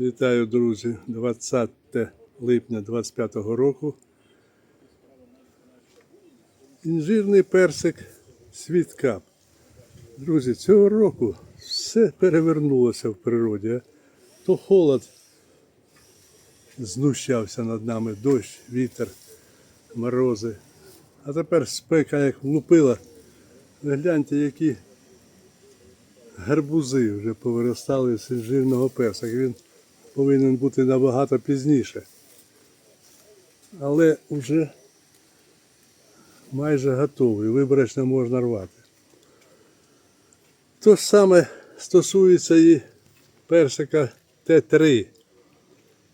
Вітаю, друзі, 20 липня 25 року. Інжирний персик світкап. Друзі, цього року все перевернулося в природі. То холод знущався над нами, дощ, вітер, морози. А тепер спека як влупила. Ви гляньте, які гарбузи вже повиростали з інжирного персика. Повинен бути набагато пізніше. Але вже майже готовий. Виборочно можна рвати. То ж саме стосується і персика Т3.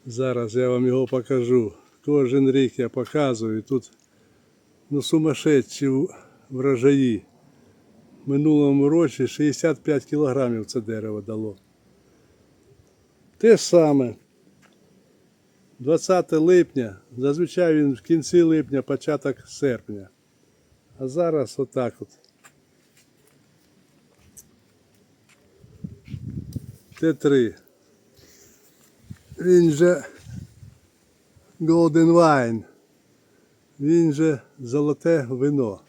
Зараз я вам його покажу. Кожен рік я показую. Тут ну, сумасшедші врожаї. Минулому році 65 кілограмів це дерево дало. Те ж саме. 20 липня, зазвичай він в кінці липня, початок серпня. А зараз отак от. Т3. Він же Golden Wine. Він же золоте вино.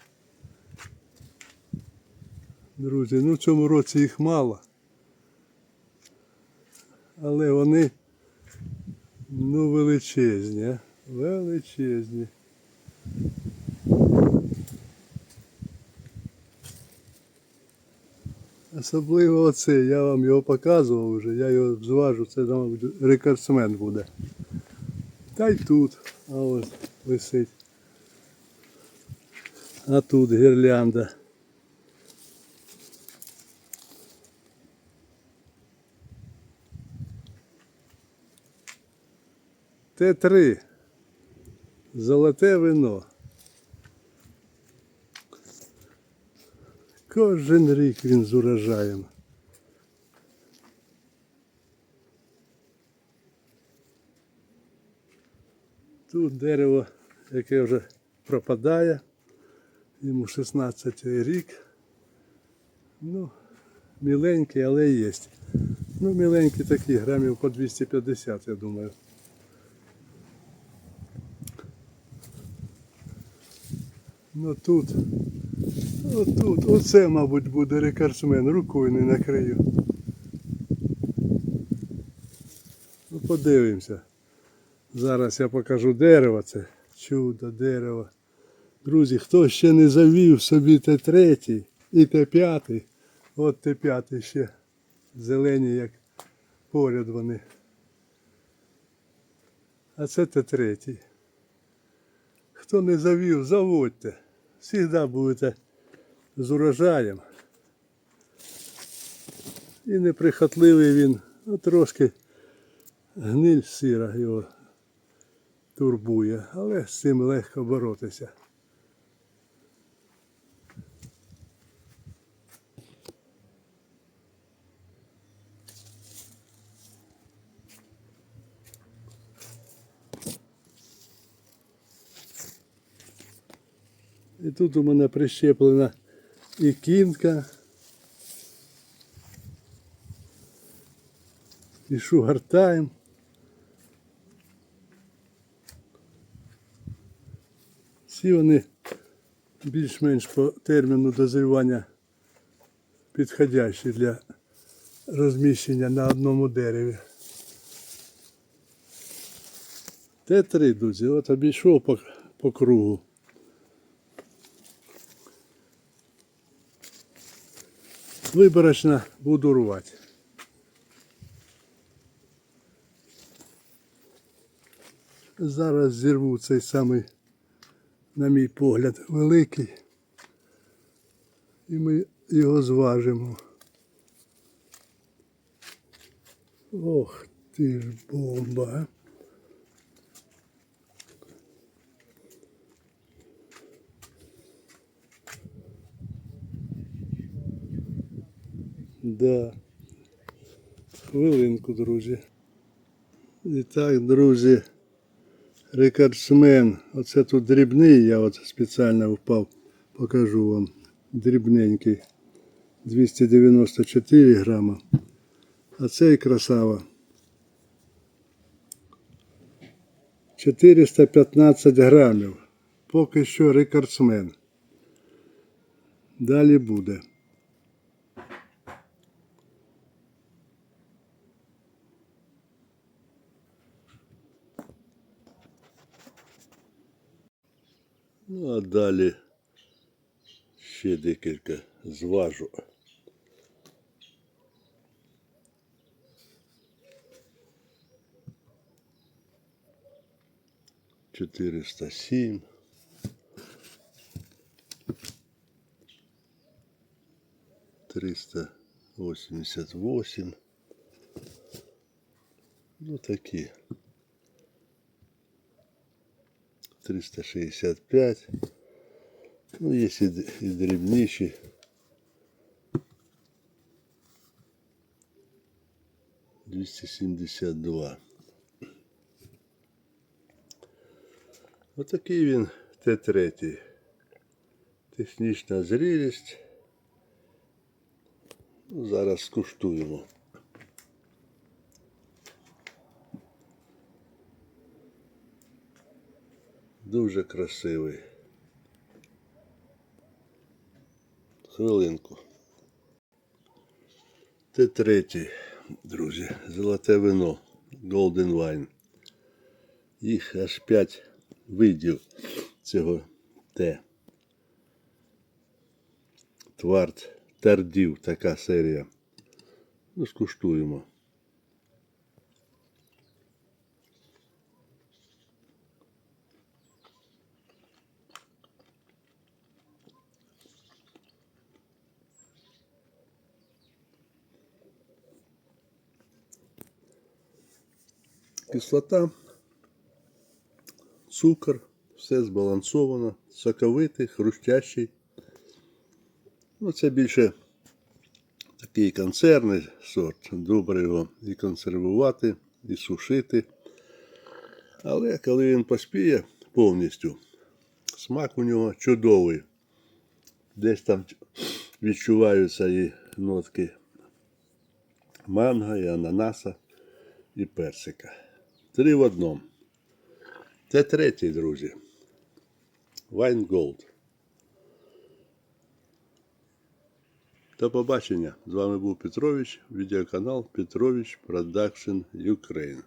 Друзі, ну в цьому році їх мало. Але вони ну величезні, а? величезні. Особливо оце, я вам його показував вже, я його зважу, це мабуть, рекордсмен буде. Та й тут, а ось висить. А тут гірлянда. Т3. Золоте вино. Кожен рік він з урожаєм. Тут дерево, яке вже пропадає, йому 16 рік. Ну, міленький, але є. Ну, міленькі такі, грамів по 250, я думаю. Ну тут, отут, оце, мабуть, буде рекордсмен, рукою не накрию. Ну, подивимося. Зараз я покажу дерево, це чудо дерево. Друзі, хто ще не завів собі Т3 і Т5, от Т5 ще зелені, як поряд вони. А це Т3. Хто не завів, заводьте. Всігда будете з урожаєм. І неприхотливий він, а трошки гниль сира його турбує, але з цим легко боротися. І тут у мене прищеплена і кінка, і шугартайм. Всі вони більш-менш по терміну дозрівання підходящі для розміщення на одному дереві. Т3, друзі, от обійшов по, по кругу. Виборочно буду рвати. Зараз зірву цей самий, на мій погляд, великий. І ми його зважимо. Ох ти ж бомба. Да. Хвилинку, друзі. І так, друзі, рекордсмен. Оце тут дрібний, я от спеціально впав, покажу вам. Дрібненький. 294 грама. А цей красава 415 грамів. Поки що рекордсмен. Далі буде. Ну, а далі ще декілька зважу. Чотириста сім. Триста восемьдесят восемь. Ну такі. 365. Ну, есть и, и. Двести семьдесят два. Отакий він Т3. техничная зрелость. Ну, зараз скуштуємо. Дуже красивий. Хвилинку. Т3, друзі, золоте вино, Golden Wine. Їх аж 5 видів цього Т. Твард Тардів, така серія. Ну, скуштуємо. Кислота, цукор, все збалансовано, соковитий, хрустящий. Ну, це більше такий концерний сорт. Добре його і консервувати, і сушити. Але коли він поспіє повністю, смак у нього чудовий. Десь там відчуваються і нотки манго, і ананаса, і персика. Три в одному. Це третій, друзі. Вайн Голд. До побачення. З вами був Петрович, відеоканал Петрович Продакшн Ukraine.